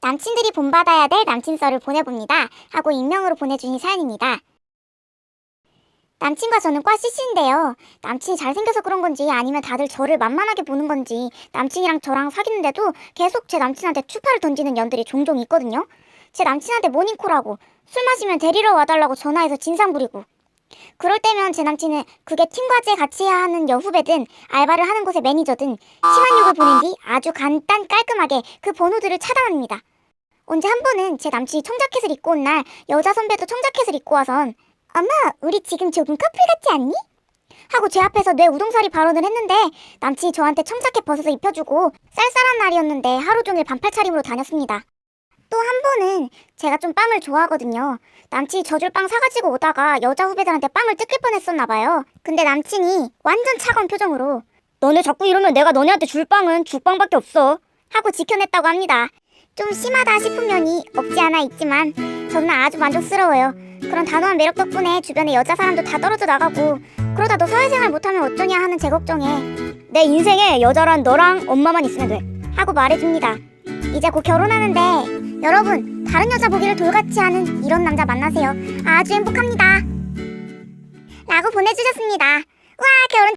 남친들이 본받아야 될 남친 썰을 보내봅니다. 하고 익명으로 보내주신 사연입니다. 남친과 저는 과 CC인데요. 남친이 잘생겨서 그런 건지 아니면 다들 저를 만만하게 보는 건지 남친이랑 저랑 사귀는데도 계속 제 남친한테 추파를 던지는 년들이 종종 있거든요. 제 남친한테 모닝콜하고 술 마시면 데리러 와달라고 전화해서 진상 부리고 그럴 때면 제 남친은 그게 팀 과제 같이 해야 하는 여후배든 알바를 하는 곳의 매니저든 시간 요구 보낸 뒤 아주 간단 깔끔하게 그 번호들을 차단합니다. 언제 한 번은 제 남친이 청자켓을 입고 온 날 여자 선배도 청자켓을 입고 와선 엄마 우리 지금 조금 커플 같지 않니? 하고 제 앞에서 뇌 우동살이 발언을 했는데 남친이 저한테 청자켓 벗어서 입혀주고 쌀쌀한 날이었는데 하루 종일 반팔 차림으로 다녔습니다. 또 한 번은 제가 좀 빵을 좋아하거든요. 남친이 져줄 빵 사가지고 오다가 여자 후배들한테 빵을 뜯길 뻔했었나 봐요. 근데 남친이 완전 차가운 표정으로 너네 자꾸 이러면 내가 너네한테 줄 빵은 죽빵밖에 없어 하고 지켜냈다고 합니다. 좀 심하다 싶은 면이 없지 않아 있지만 저는 아주 만족스러워요. 그런 단호한 매력 덕분에 주변에 여자 사람도 다 떨어져 나가고 그러다 너 사회생활 못하면 어쩌냐 하는 제 걱정에 내 인생에 여자란 너랑 엄마만 있으면 돼 하고 말해줍니다. 이제 곧 결혼하는데 여러분 다른 여자 보기를 돌같이 하는 이런 남자 만나세요. 아주 행복합니다. 라고 보내주셨습니다. 와 결혼